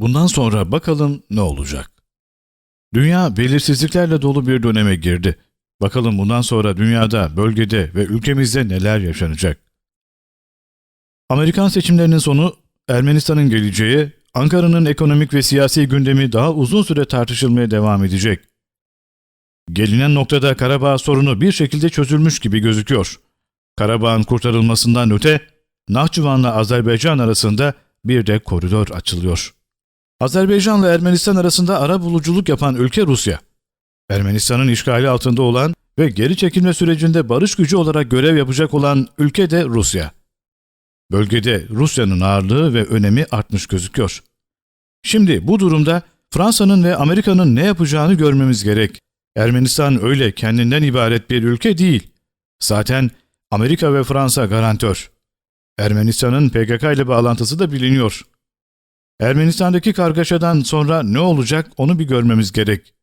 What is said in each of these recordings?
Bundan sonra bakalım ne olacak? Dünya belirsizliklerle dolu bir döneme girdi. Bakalım bundan sonra dünyada, bölgede ve ülkemizde neler yaşanacak? Amerikan seçimlerinin sonu, Ermenistan'ın geleceği, Ankara'nın ekonomik ve siyasi gündemi daha uzun süre tartışılmaya devam edecek. Gelinen noktada Karabağ sorunu bir şekilde çözülmüş gibi gözüküyor. Karabağ'ın kurtarılmasından öte, Nahçıvan'la Azerbaycan arasında bir de koridor açılıyor. Azerbaycan'la Ermenistan arasında ara buluculuk yapan ülke Rusya. Ermenistan'ın işgali altında olan ve geri çekilme sürecinde barış gücü olarak görev yapacak olan ülke de Rusya. Bölgede Rusya'nın ağırlığı ve önemi artmış gözüküyor. Şimdi bu durumda Fransa'nın ve Amerika'nın ne yapacağını görmemiz gerek. Ermenistan öyle kendinden ibaret bir ülke değil. Zaten Amerika ve Fransa garantör. Ermenistan'ın PKK ile bağlantısı da biliniyor. Ermenistan'daki kargaşadan sonra ne olacak onu bir görmemiz gerek.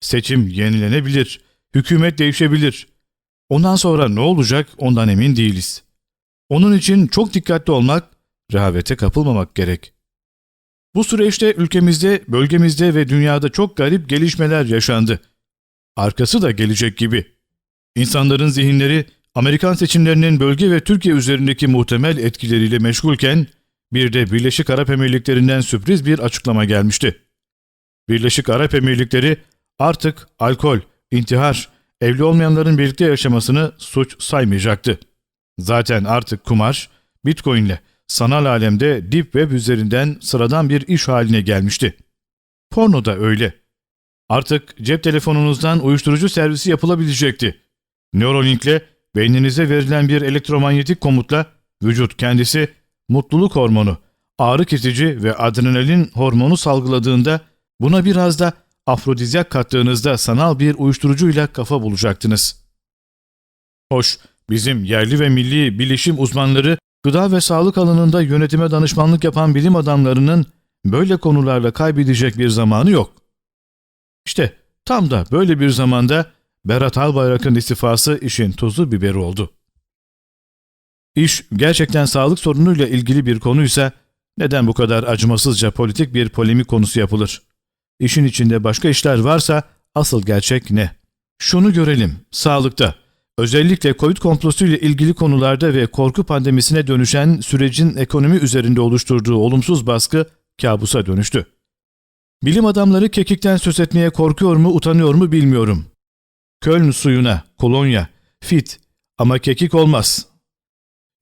Seçim yenilenebilir, hükümet değişebilir. Ondan sonra ne olacak ondan emin değiliz. Onun için çok dikkatli olmak, rehavete kapılmamak gerek. Bu süreçte ülkemizde, bölgemizde ve dünyada çok garip gelişmeler yaşandı. Arkası da gelecek gibi. İnsanların zihinleri Amerikan seçimlerinin bölge ve Türkiye üzerindeki muhtemel etkileriyle meşgulken bir de Birleşik Arap Emirlikleri'nden sürpriz bir açıklama gelmişti. Birleşik Arap Emirlikleri artık alkol, intihar, evli olmayanların birlikte yaşamasını suç saymayacaktı. Zaten artık kumar, bitcoin ile sanal alemde deep web üzerinden sıradan bir iş haline gelmişti. Porno da öyle. Artık cep telefonunuzdan uyuşturucu servisi yapılabilecekti. Neuralink'le beyninize verilen bir elektromanyetik komutla vücut kendisi mutluluk hormonu, ağrı kesici ve adrenalin hormonu salgıladığında buna biraz da afrodizyak kattığınızda sanal bir uyuşturucuyla kafa bulacaktınız. Hoş, bizim yerli ve milli bilişim uzmanları gıda ve sağlık alanında yönetime danışmanlık yapan bilim adamlarının böyle konularla kaybedecek bir zamanı yok. İşte tam da böyle bir zamanda Berat Albayrak'ın istifası işin tuzu biberi oldu. İş gerçekten sağlık sorunuyla ilgili bir konuysa neden bu kadar acımasızca politik bir polemik konusu yapılır? İşin içinde başka işler varsa asıl gerçek ne? Şunu görelim, sağlıkta, özellikle Covid komplosuyla ilgili konularda ve korku pandemisine dönüşen sürecin ekonomi üzerinde oluşturduğu olumsuz baskı kabusa dönüştü. Bilim adamları kekikten söz etmeye korkuyor mu, utanıyor mu bilmiyorum. Köln suyuna, kolonya, fit ama kekik olmaz.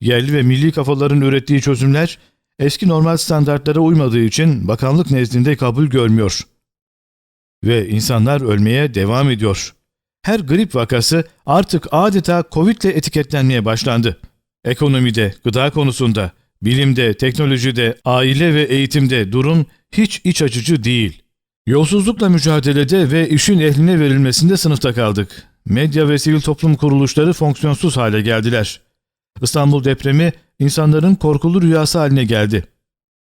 Yerli ve milli kafaların ürettiği çözümler eski normal standartlara uymadığı için bakanlık nezdinde kabul görmüyor. Ve insanlar ölmeye devam ediyor. Her grip vakası artık adeta Covid ile etiketlenmeye başlandı. Ekonomide, gıda konusunda, bilimde, teknolojide, aile ve eğitimde durum hiç iç açıcı değil. Yolsuzlukla mücadelede ve işin ehline verilmesinde sınıfta kaldık. Medya ve sivil toplum kuruluşları fonksiyonsuz hale geldiler. İstanbul depremi insanların korkulu rüyası haline geldi.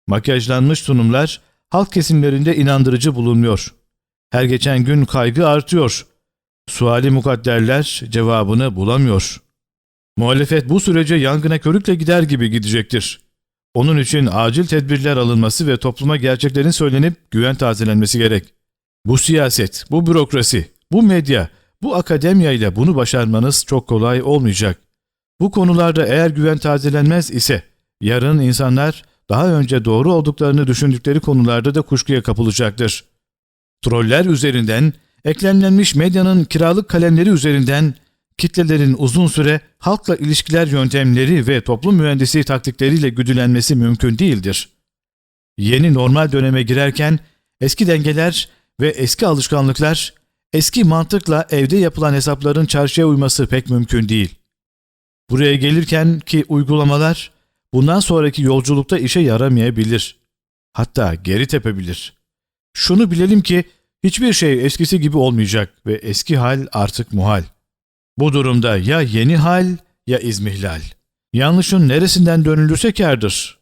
Makyajlanmış sunumlar halk kesimlerinde inandırıcı bulunmuyor. Her geçen gün kaygı artıyor. Suali mukadderler cevabını bulamıyor. Muhalefet bu sürece yangına körükle gider gibi gidecektir. Onun için acil tedbirler alınması ve topluma gerçeklerin söylenip güven tazelenmesi gerek. Bu siyaset, bu bürokrasi, bu medya, bu akademiya ile bunu başarmanız çok kolay olmayacak. Bu konularda eğer güven tazelenmez ise yarın insanlar daha önce doğru olduklarını düşündükleri konularda da kuşkuya kapılacaktır. Troller üzerinden, eklemlenmiş medyanın kiralık kalemleri üzerinden kitlelerin uzun süre halkla ilişkiler yöntemleri ve toplum mühendisi taktikleriyle güdülenmesi mümkün değildir. Yeni normal döneme girerken eski dengeler ve eski alışkanlıklar, eski mantıkla evde yapılan hesapların çarşıya uyması pek mümkün değil. Buraya gelirken ki uygulamalar bundan sonraki yolculukta işe yaramayabilir. Hatta geri tepebilir. Şunu bilelim ki hiçbir şey eskisi gibi olmayacak ve eski hal artık muhal. Bu durumda ya yeni hal ya izmihlal. Yanlışın neresinden dönülürse kârdır.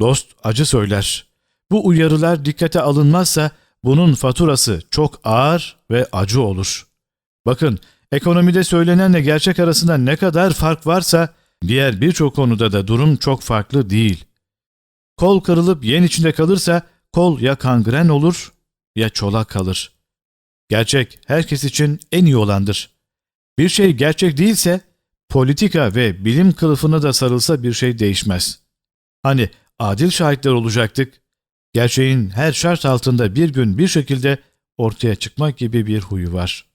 Dost acı söyler. Bu uyarılar dikkate alınmazsa bunun faturası çok ağır ve acı olur. Bakın ekonomide söylenenle gerçek arasında ne kadar fark varsa diğer birçok konuda da durum çok farklı değil. Kol kırılıp yen içinde kalırsa kol ya kangren olur ya çolak kalır. Gerçek herkes için en iyi olandır. Bir şey gerçek değilse politika ve bilim kılıfına da sarılsa bir şey değişmez. Hani adil şahitler olacaktık. Gerçeğin her şart altında bir gün bir şekilde ortaya çıkmak gibi bir huyu var.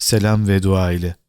Selam ve dua ile.